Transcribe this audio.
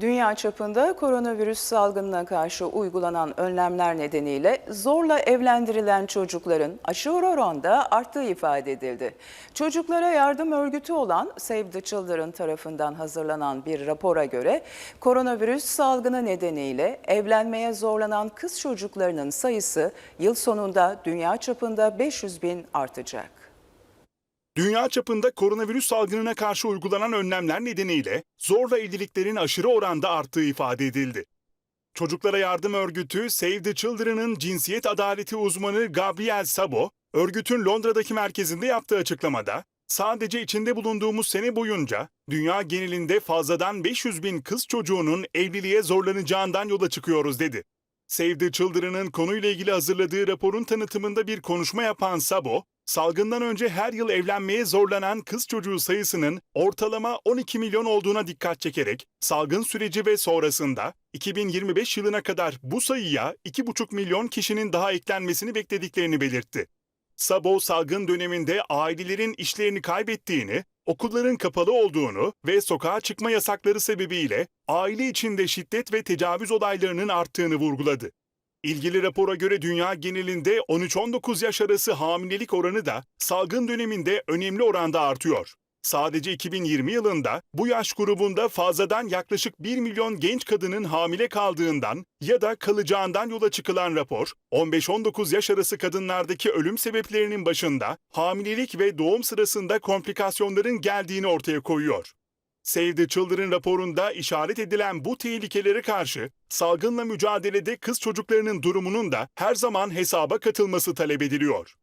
Dünya çapında koronavirüs salgınına karşı uygulanan önlemler nedeniyle zorla evlendirilen çocukların aşırı oranda arttığı ifade edildi. Çocuklara yardım örgütü olan Save the Children tarafından hazırlanan bir rapora göre koronavirüs salgını nedeniyle evlenmeye zorlanan kız çocuklarının sayısı yıl sonunda dünya çapında 500 bin artacak. Dünya çapında koronavirüs salgınına karşı uygulanan önlemler nedeniyle zorla evliliklerin aşırı oranda arttığı ifade edildi. Çocuklara Yardım Örgütü Save the Children'ın cinsiyet adaleti uzmanı Gabriel Sabo, örgütün Londra'daki merkezinde yaptığı açıklamada, sadece içinde bulunduğumuz sene boyunca dünya genelinde fazladan 500 bin kız çocuğunun evliliğe zorlanacağından yola çıkıyoruz dedi. Save the Children'ın konuyla ilgili hazırladığı raporun tanıtımında bir konuşma yapan Sabo, salgından önce her yıl evlenmeye zorlanan kız çocuğu sayısının ortalama 12 milyon olduğuna dikkat çekerek, salgın süreci ve sonrasında 2025 yılına kadar bu sayıya 2,5 milyon kişinin daha eklenmesini beklediklerini belirtti. Sabo salgın döneminde ailelerin işlerini kaybettiğini, okulların kapalı olduğunu ve sokağa çıkma yasakları sebebiyle aile içinde şiddet ve tecavüz olaylarının arttığını vurguladı. İlgili rapora göre dünya genelinde 13-19 yaş arası hamilelik oranı da salgın döneminde önemli oranda artıyor. Sadece 2020 yılında bu yaş grubunda fazladan yaklaşık 1 milyon genç kadının hamile kaldığından ya da kalacağından yola çıkılan rapor, 15-19 yaş arası kadınlardaki ölüm sebeplerinin başında hamilelik ve doğum sırasında komplikasyonların geldiğini ortaya koyuyor. Save the Children raporunda işaret edilen bu tehlikelere karşı salgınla mücadelede kız çocuklarının durumunun da her zaman hesaba katılması talep ediliyor.